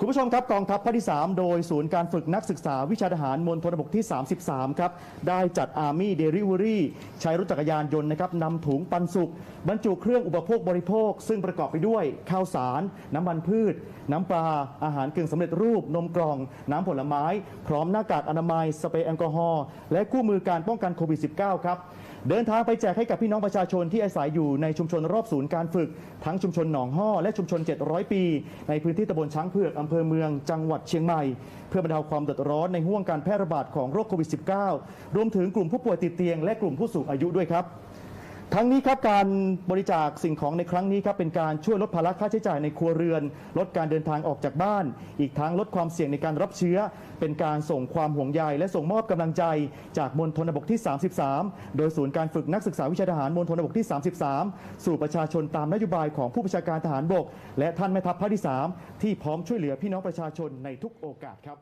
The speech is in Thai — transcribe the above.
คุณผู้ชมครับกองทัพภาคที่ 3 โดยศูนย์การฝึกนักศึกษาวิชาทหารมณฑลบกที่ 33 ครับ ได้จัด Army Delivery ใช้รถจักรยานยนต์นะครับนำถุงปันสุก บรรจุเครื่องอุปโภคบริโภค ซึ่งประกอบไปด้วย ข้าวสาร น้ำมันพืช น้ำปลา อาหารกึ่งสำเร็จรูป นมกล่อง น้ำผลไม้ พร้อมหน้ากากอนามัย สเปรย์แอลกอฮอล์และคู่มือการป้องกันโควิด -19 ครับเดินทางไปแจกให้กับพี่น้องประชาชนที่อาศัยอยู่ในชุมชนรอบศูนย์การฝึก ทั้งชุมชนหนองห้อและชุมชน 700 ปี ในพื้นที่ตำบลช้างเผือกอำเภอเมืองจังหวัดเชียงใหม่ เพื่อบรรเทาความเดือดร้อนในห่วงการแพร่ระบาดของโรคโควิด -19 รวมถึงกลุ่มผู้ป่วยติดเตียงและกลุ่มผู้สูงอายุด้วยครับ ทั้งนี้ครับการบริจาคสิ่งของในครั้งนี้ครับเป็นการช่วยลดภาระค่าใช้จ่ายในครัวเรือน ลดการเดินทางออกจากบ้าน อีกทั้งลดความเสี่ยงในการรับเชื้อ เป็นการส่งความห่วงใยและส่งมอบกำลังใจ จากมณฑลบกที่ 33 โดยศูนย์การฝึกนักศึกษาวิชาทหารมณฑลบกที่ 33 สู่ประชาชนตามนโยบายของผู้บัญชาการทหารบก และท่านแม่ทัพภาคที่ 3 ที่พร้อมช่วยเหลือพี่น้องประชาชนในทุกโอกาสครับ